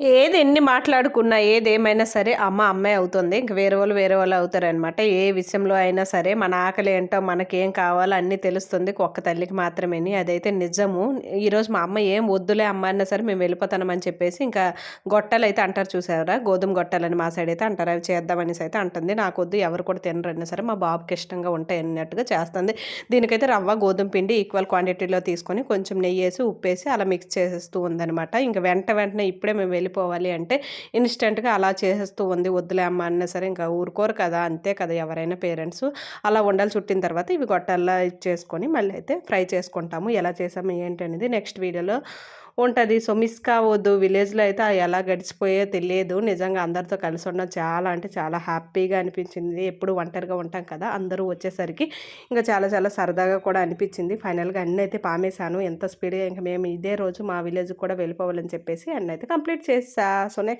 ఏది ఎన్ని మాట్లాడుకున్నా ఏదేమైనా సరే అమ్మ అమ్మాయి అవుతుంది. ఇంక వేరే వాళ్ళు వేరే వాళ్ళు అవుతారనమాట ఏ విషయంలో అయినా సరే మన ఆకలి ఏంటో మనకేం కావాలో అన్నీ తెలుస్తుంది. ఒక్క తల్లికి మాత్రమేని. అదైతే నిజము. ఈరోజు మా అమ్మ ఏం వద్దులే అమ్మ అన్నా సరే మేము వెళ్ళిపోతామని చెప్పేసి ఇంకా గొట్టలు అయితే అంటారు చూసారా? గోధుమ గొట్టాలని మా సైడ్ అయితే అంటారు. అవి చేద్దామనేసి అయితే అంటుంది. నాకు వద్దు ఎవరు కూడా తినరన్నా సరే మా బాబుకి ఇష్టంగా ఉంటాయి అన్నట్టుగా చేస్తుంది. దీనికైతే రవ్వ గోధుమ పిండి ఈక్వల్ క్వాంటిటీలో తీసుకొని కొంచెం నెయ్యి వేసి ఉప్పేసి అలా మిక్స్ చేసేస్తూ ఉందనమాట ఇంకా వెంట వెంటనే ఇప్పుడే మేము వెళ్ళిపోవాలి అంటే ఇన్స్టెంట్గా అలా చేసేస్తూ ఉంది. వద్దులే అమ్మ అన్నా సరే ఇంకా ఊరుకోరు కదా అంతే కదా ఎవరైనా పేరెంట్స్. అలా వండలు చుట్టిన తర్వాత ఇవి గొట్టల్లా చేసుకొని మళ్ళీ అయితే ఫ్రై చేసుకుంటాము. ఎలా చేసాము ఏంటి అనేది నెక్స్ట్ వీడియోలో ఉంటుంది. సో మిస్ కావద్దు. విలేజ్లో అయితే ఎలా గడిచిపోయో తెలియదు. నిజంగా అందరితో కలిసి ఉండడం చాలా అంటే చాలా హ్యాపీగా అనిపించింది. ఎప్పుడు ఒంటరిగా ఉంటాం కదా అందరూ వచ్చేసరికి ఇంకా చాలా చాలా సరదాగా కూడా అనిపించింది. ఫైనల్గా అన్నీ అయితే పామేశాను. ఎంత స్పీడ్గా ఇంకా మేము ఇదే రోజు మా విలేజ్ కూడా వెళ్ళిపోవాలని చెప్పేసి అన్నీ అయితే కంప్లీట్ చేసా. So next